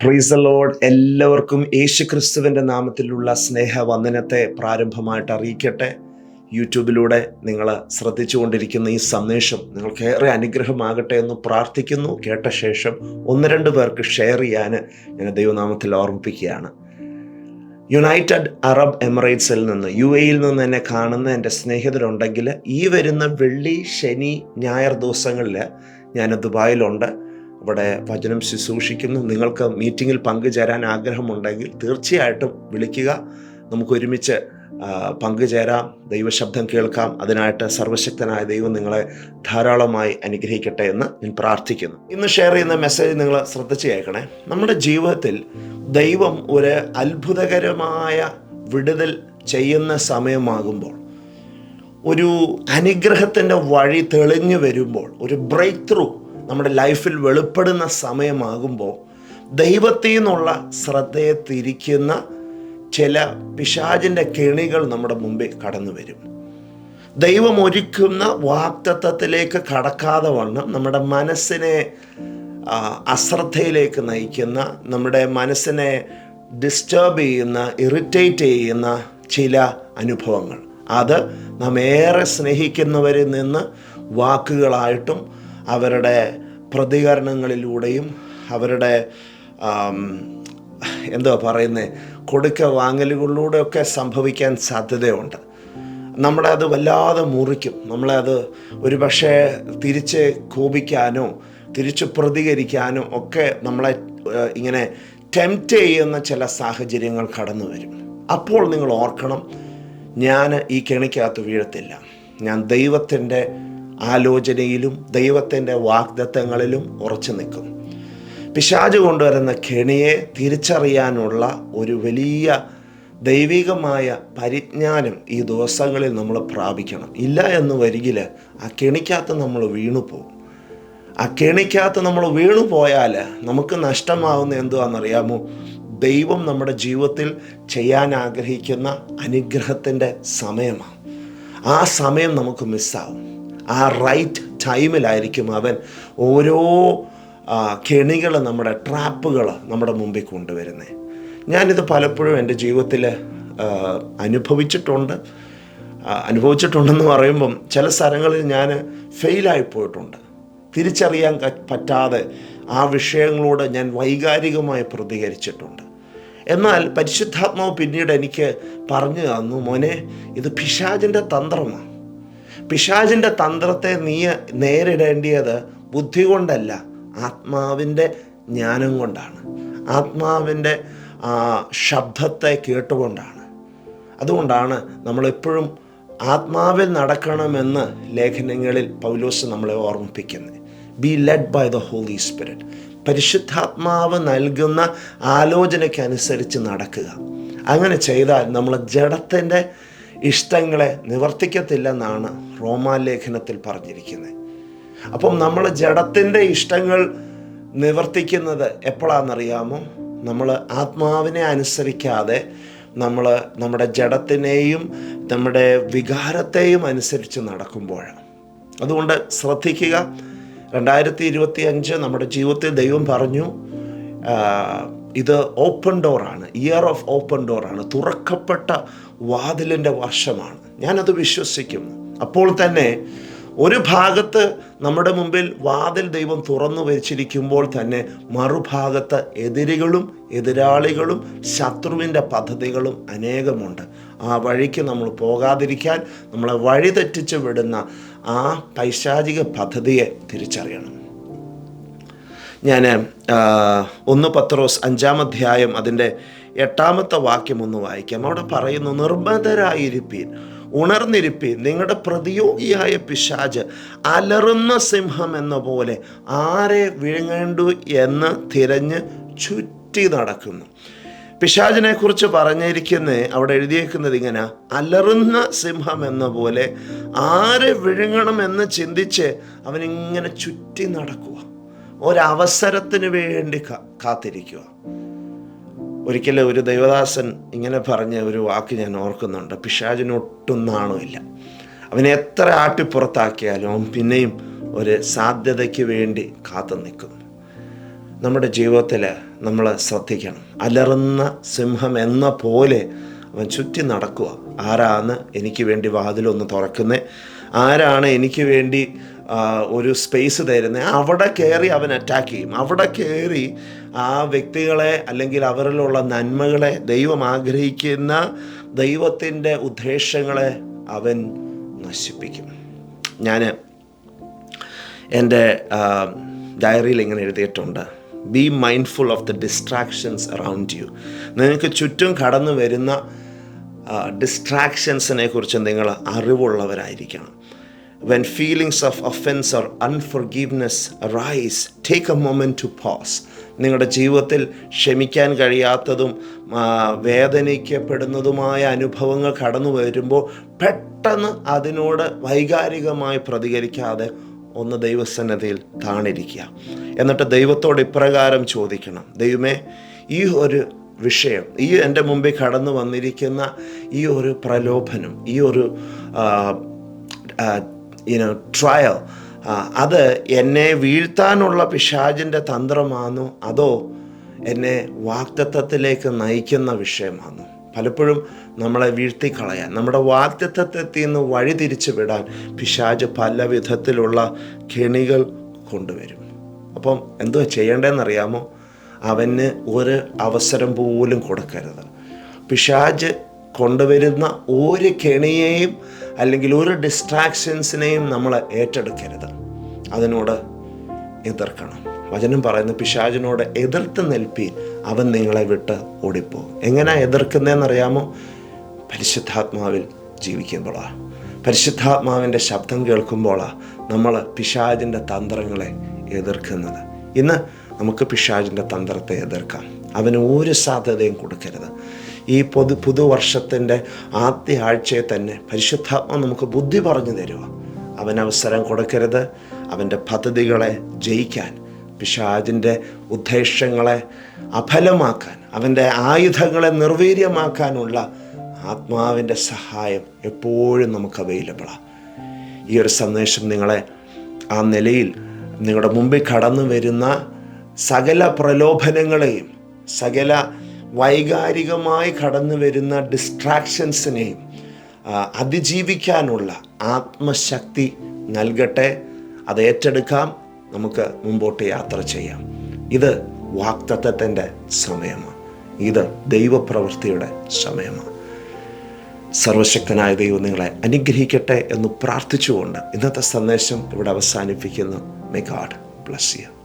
പ്രീസ് load എല്ലാവർക്കും യേശു ക്രിസ്തുവിന്റെ നാമത്തിലുള്ള സ്നേഹവന്ദനത്തെ പ്രാരംഭമായിട്ട് അറിയിക്കട്ടെ. യൂട്യൂബിലൂടെ നിങ്ങൾ ശ്രദ്ധിച്ചുകൊണ്ടിരിക്കുന്ന ഈ സന്ദേശം നിങ്ങൾക്ക് ഏറെ അനുഗ്രഹമാകട്ടെ എന്ന് പ്രാർത്ഥിക്കുന്നു. കേട്ട ശേഷം ഒന്ന് രണ്ട് പേർക്ക് ഷെയർ ചെയ്യാൻ ഞാൻ ദൈവനാമത്തിൽ ഓർമ്മിപ്പിക്കുകയാണ്. യുണൈറ്റഡ് അറബ് എമിറേറ്റ്സിൽ നിന്ന് യു എയിൽ നിന്ന് എന്നെ കാണുന്ന എന്റെ സ്നേഹിതരുണ്ടെങ്കിൽ ഈ വരുന്ന വെള്ളി ശനി ഞായർ ദിവസങ്ങളിൽ ഞാൻ ദുബായിലുണ്ട്. അവിടെ വചനം ശുശ്രൂഷിക്കുന്നു. നിങ്ങൾക്ക് മീറ്റിങ്ങിൽ പങ്കുചേരാൻ ആഗ്രഹമുണ്ടെങ്കിൽ തീർച്ചയായിട്ടും വിളിക്കുക. നമുക്ക് ഒരുമിച്ച് പങ്കുചേരാം ദൈവശബ്ദം കേൾക്കാം. അതിനായിട്ട് സർവശക്തനായ ദൈവം നിങ്ങളെ ധാരാളമായി അനുഗ്രഹിക്കട്ടെ എന്ന് ഞാൻ പ്രാർത്ഥിക്കുന്നു. ഇന്ന് ഷെയർ ചെയ്യുന്ന മെസ്സേജ് നിങ്ങൾ ശ്രദ്ധിച്ച് കേൾക്കണേ. നമ്മുടെ ജീവിതത്തിൽ ദൈവം ഒരു അത്ഭുതകരമായ വിടുതൽ ചെയ്യുന്ന സമയമാകുമ്പോൾ ഒരു അനുഗ്രഹത്തിന്റെ വഴി തെളിഞ്ഞു വരുമ്പോൾ ഒരു ബ്രേക്ക് ത്രൂ നമ്മുടെ ലൈഫിൽ വെളിപ്പെടുന്ന സമയമാകുമ്പോൾ ദൈവത്തിൽ നിന്നുള്ള ശ്രദ്ധയെ തിരിക്കുന്ന ചില പിശാചിന്റെ കെണികൾ നമ്മുടെ മുമ്പിൽ കടന്നു വരും. ദൈവം ഒരുക്കുന്ന വാക്തത്വത്തിലേക്ക് കടക്കാതെ വണ്ണം നമ്മുടെ മനസ്സിനെ അശ്രദ്ധയിലേക്ക് നയിക്കുന്ന നമ്മുടെ മനസ്സിനെ ഡിസ്റ്റർബ് ചെയ്യുന്ന ഇറിറ്റേറ്റ് ചെയ്യുന്ന ചില അനുഭവങ്ങൾ. അത് നാം ഏറെ സ്നേഹിക്കുന്നവരിൽ നിന്ന് വാക്കുകളായിട്ടും അവരുടെ പ്രതികരണങ്ങളിലൂടെയും അവരുടെ എന്തോ പറയുന്നത് കൊടുക്ക വാങ്ങലുകളിലൂടെയൊക്കെ സംഭവിക്കാൻ സാധ്യതയുണ്ട്. നമ്മളെ അത് വല്ലാതെ മുറിക്കും. നമ്മളെ അത് ഒരു പക്ഷേ തിരിച്ച് കോപിക്കാനോ തിരിച്ച് പ്രതികരിക്കാനോ ഒക്കെ നമ്മളെ ഇങ്ങനെ ടെംപ്റ്റ് ചെയ്യുന്ന ചില സാഹചര്യങ്ങൾ കടന്നു വരും അപ്പോൾ നിങ്ങൾ ഓർക്കണം ഞാൻ ഈ കെണിക്കകത്ത് വീഴത്തില്ല. ഞാൻ ദൈവത്തിന്റെ ആലോചനയിലും ദൈവത്തിന്റെ വാഗ്ദത്തങ്ങളിലും ഉറച്ചു നിൽക്കും. പിശാജ് കൊണ്ടുവരുന്ന കെണിയെ തിരിച്ചറിയാനുള്ള ഒരു വലിയ ദൈവികമായ പരിജ്ഞാനം ഈ ദിവസങ്ങളിൽ നമ്മൾ പ്രാപിക്കണം. ഇല്ല എന്ന് വരികിൽ ആ കെണിക്കകത്ത് നമ്മൾ വീണു പോകും. ആ കെണിക്കകത്ത് നമ്മൾ വീണു പോയാൽ നമുക്ക് നഷ്ടമാവുന്ന എന്തുവാണെന്നറിയാമോ? ദൈവം നമ്മുടെ ജീവിതത്തിൽ ചെയ്യാൻ ആഗ്രഹിക്കുന്ന അനുഗ്രഹത്തിന്റെ സമയമാണ്. ആ സമയം നമുക്ക് മിസ്സാവും ആ റൈറ്റ് ടൈമിലായിരിക്കും അവൻ ഓരോ കെണികൾ നമ്മുടെ ട്രാപ്പുകൾ നമ്മുടെ മുമ്പിൽ കൊണ്ടുവരുന്നത് ഞാനിത് പലപ്പോഴും എന്റെ ജീവിതത്തിൽ അനുഭവിച്ചിട്ടുണ്ട്. അനുഭവിച്ചിട്ടുണ്ടെന്ന് പറയുമ്പം ചില സ്ഥലങ്ങളിൽ ഞാൻ ഫെയിലായി പോയിട്ടുണ്ട്. തിരിച്ചറിയാൻ പറ്റാതെ ആ വിഷയങ്ങളോട് ഞാൻ വൈകാരികമായി പ്രതികരിച്ചിട്ടുണ്ട്. എന്നാൽ പരിശുദ്ധാത്മാവ് പിന്നീട് എനിക്ക് പറഞ്ഞു തന്നു മോനെ ഇത് പിശാചിന്റെ തന്ത്രമാണ് പിശാചിന്റെ തന്ത്രത്തെ നീ നേരിടേണ്ടിയത് ബുദ്ധി കൊണ്ടല്ല ആത്മാവിന്റെ ജ്ഞാനം കൊണ്ടാണ്. ആത്മാവിന്റെ ശബ്ദത്തെ കേട്ടുകൊണ്ടാണ്. അതുകൊണ്ടാണ് നമ്മളെപ്പോഴും ആത്മാവിൽ നടക്കണമെന്ന് ലേഖനങ്ങളിൽ പൗലോസ് നമ്മളെ ഓർമ്മിപ്പിക്കുന്നത്. Be led by the holy spirit പരിശുദ്ധാത്മാവ് നൽകുന്ന ആലോചനയ്ക്കനുസരിച്ച് നടക്കുക. അങ്ങനെ ചെയ്താൽ നമ്മൾ ജഡത്തിന്റെ ഇഷ്ടങ്ങളെ നിവർത്തിക്കത്തില്ലെന്നാണ് റോമാലേഖനത്തിൽ പറഞ്ഞിരിക്കുന്നത്. അപ്പം നമ്മൾ ജഡത്തിന്റെ ഇഷ്ടങ്ങൾ നിവർത്തിക്കുന്നത് എപ്പോഴാണെന്നറിയാമോ? നമ്മൾ ആത്മാവിനെ അനുസരിക്കാതെ നമ്മൾ നമ്മുടെ ജഡത്തിനെയും നമ്മുടെ വികാരത്തെയും അനുസരിച്ച് നടക്കുമ്പോഴാണ്. അതുകൊണ്ട് ശ്രദ്ധിക്കുക. രണ്ടായിരത്തി ഇരുപത്തി അഞ്ച് നമ്മുടെ ജീവിതത്തിൽ ദൈവം പറഞ്ഞു ഇത് ഓപ്പൺ ഡോറാണ് ഇയർ ഓഫ് ഓപ്പൺ ഡോറാണ് തുറക്കപ്പെട്ട വാതിലിന്റെ വർഷമാണ് ഞാനത് വിശ്വസിക്കുന്നു. അപ്പോൾ തന്നെ ഒരു ഭാഗത്ത് നമ്മുടെ മുമ്പിൽ വാതിൽ ദൈവം തുറന്നു വെച്ചിരിക്കുമ്പോൾ തന്നെ മറുഭാഗത്ത് എതിരികളും എതിരാളികളും ശത്രുവിന്റെ പദ്ധതികളും അനേകമുണ്ട്. ആ വഴിക്ക് നമ്മൾ പോകാതിരിക്കാൻ നമ്മളെ വഴി തെറ്റിച്ച് വിടുന്ന ആ പൈശാചിക പദ്ധതിയെ തിരിച്ചറിയണം. ഞാൻ ഒന്ന് പത്രോസ് അഞ്ചാം അധ്യായം അതിന്റെ എട്ടാമത്തെ വാക്യം ഒന്ന് വായിക്കാം. അവിടെ പറയുന്നു നിർബന്ധരായിരിപ്പീൻ ഉണർന്നിരിപ്പീൻ നിങ്ങളുടെ പ്രതിയോഗിയായ പിശാജ് അലറുന്ന സിംഹം എന്ന പോലെ ആരെ വിഴുങ്ങേണ്ടു എന്ന് തിരഞ്ഞ് ചുറ്റി നടക്കുന്നു. പിശാജിനെ കുറിച്ച് പറഞ്ഞിരിക്കുന്ന അവിടെ എഴുതിയേക്കുന്നത് ഇങ്ങനെ അലറുന്ന സിംഹം എന്ന പോലെ ആരെ വിഴുങ്ങണമെന്ന് ചിന്തിച്ച് അവനിങ്ങനെ ചുറ്റി നടക്കുക ഒരവസരത്തിന് വേണ്ടി കാത്തിരിക്കുക. ഒരിക്കലും ഒരു ദൈവദാസൻ ഇങ്ങനെ പറഞ്ഞ ഒരു വാക്ക് ഞാൻ ഓർക്കുന്നുണ്ട്. പിശാചിനൊട്ടും നാണമില്ല. അവനെ എത്ര ആട്ടിപ്പുറത്താക്കിയാലും അവൻ പിന്നെയും ഒരു സാധ്യതയ്ക്ക് വേണ്ടി കാത്തു നിൽക്കും നമ്മുടെ ജീവിതത്തിൽ നമ്മൾ ശ്രദ്ധിക്കണം. അലറുന്ന സിംഹം എന്ന പോലെ അവൻ ചുറ്റി നടക്കുക. ആരാണ് എനിക്ക് വേണ്ടി വാതിലൊന്ന് തുറക്കുന്നത് ആരാണ് എനിക്ക് വേണ്ടി ഒരു സ്പേസ് തരുന്നത് അവിടെ കയറി അവൻ അറ്റാക്ക് ചെയ്യും. അവിടെ കയറി ആ വ്യക്തികളെ അല്ലെങ്കിൽ അവരിലുള്ള നന്മകളെ ദൈവം ആഗ്രഹിക്കുന്ന ദൈവത്തിന്റെ ഉദ്ദേശങ്ങളെ അവൻ നശിപ്പിക്കും. ഞാൻ എന്റെ ഡയറിയിൽ ഇങ്ങനെ എഴുതിയിട്ടുണ്ട്. Be mindful of the distractions around you നിങ്ങൾക്ക് ചുറ്റും കടന്നു വരുന്ന ഡിസ്ട്രാക്ഷൻസിനെ കുറിച്ച് നിങ്ങൾ അറിവുള്ളവരായിരിക്കണം. When feelings of offense or unforgiveness arise, take a moment to pause. നിങ്ങളുടെ ജീവിതത്തിൽ ക്ഷമിക്കാൻ കഴിയാത്തതും വേദനിക്കപ്പെടുന്നതുമായ അനുഭവങ്ങൾ കടന്നു വരുമ്പോൾ പെട്ടെന്ന് അതിനോട് വൈകാരികമായി പ്രതികരിക്കാതെ ഒന്ന് ദൈവസന്നദ്ധയിൽ താണിരിക്കുക എന്നിട്ട് ദൈവത്തോട് ഇപ്രകാരം ചോദിക്കണം ദൈവമേ ഈ ഒരു വിഷയം ഈ എന്റെ മുമ്പിൽ കടന്നു വന്നിരിക്കുന്ന ഈ ഒരു പ്രലോഭനം ഈ ഒരു യുനോ ട്രയൽ അത് എന്നെ വീഴ്ത്താനുള്ള പിശാജിന്റെ തന്ത്രമാണോ? അതോ എന്നെ വാക്തത്വത്തിലേക്ക് നയിക്കുന്ന വിഷയമാണോ? പലപ്പോഴും നമ്മളെ വീഴ്ത്തിക്കളയാൻ നമ്മുടെ വാക്തത്വത്തിൽ നിന്ന് വഴി തിരിച്ചു വിടാൻ പിശാജ് പല വിധത്തിലുള്ള കെണികൾ കൊണ്ടുവരും. അപ്പം എന്തോ ചെയ്യേണ്ടതെന്നറിയാമോ? അവന് ഒരു അവസരം പോലും കൊടുക്കരുത്. പിശാജ് കൊണ്ടുവരുന്ന ഒരു കെണിയെയും അല്ലെങ്കിൽ ഒരു ഡിസ്ട്രാക്ഷൻസിനെയും നമ്മൾ ഏറ്റെടുക്കരുത്. അതിനോട് എതിർക്കണം. വചനം പറയുന്ന പിശാചിനോട് എതിർത്ത് നിൽപ്പീൻ അവൻ നിങ്ങളെ വിട്ട് ഓടിപ്പോകും. എങ്ങനെ എതിർക്കുന്നതെന്നറിയാമോ പരിശുദ്ധാത്മാവിൽ ജീവിക്കുമ്പോഴാണ് പരിശുദ്ധാത്മാവിന്റെ ശബ്ദം കേൾക്കുമ്പോഴാണ് നമ്മൾ പിശാചിന്റെ തന്ത്രങ്ങളെ എതിർക്കുന്നത്. ഇന്ന് നമുക്ക് പിശാചിന്റെ തന്ത്രത്തെ എതിർക്കാം. അവന് ഒരു സാധ്യതയും കൊടുക്കരുത്. ഈ പുതു പുതുവർഷത്തിന്റെ ആദ്യ ആഴ്ചയെ തന്നെ പരിശുദ്ധാത്മ നമുക്ക് ബുദ്ധി പറഞ്ഞു തരുക. അവൻ അവസരം കൊടുക്കരുത്. അവന്റെ പദ്ധതികളെ ജയിക്കാൻ പിശാജിന്റെ ഉദ്ദേശങ്ങളെ അഫലമാക്കാൻ അവന്റെ ആയുധങ്ങളെ നിർവീര്യമാക്കാനുള്ള ആത്മാവിന്റെ സഹായം എപ്പോഴും നമുക്ക് അവൈലബിളാണ് ഈ ഒരു സന്ദേശം നിങ്ങളെ ആ നിലയിൽ നിങ്ങളുടെ മുമ്പിൽ കടന്നു വരുന്ന സകല പ്രലോഭനങ്ങളെയും സകല വൈകാരികമായി കടന്നു വരുന്ന ഡിസ്ട്രാക്ഷൻസിനെയും അതിജീവിക്കാനുള്ള ആത്മശക്തി നൽകട്ടെ. അത് ഏറ്റെടുക്കാം. നമുക്ക് മുമ്പോട്ട് യാത്ര ചെയ്യാം. ഇത് വാക്തത്വത്തിന്റെ സമയമാണ്. ഇത് ദൈവപ്രവൃത്തിയുടെ സമയമാണ്. സർവശക്തനായ ദൈവം നിങ്ങളെ അനുഗ്രഹിക്കട്ടെ എന്ന് പ്രാർത്ഥിച്ചുകൊണ്ട് ഇന്നത്തെ സന്ദേശം ഇവിടെ അവസാനിപ്പിക്കുന്നു. May God bless you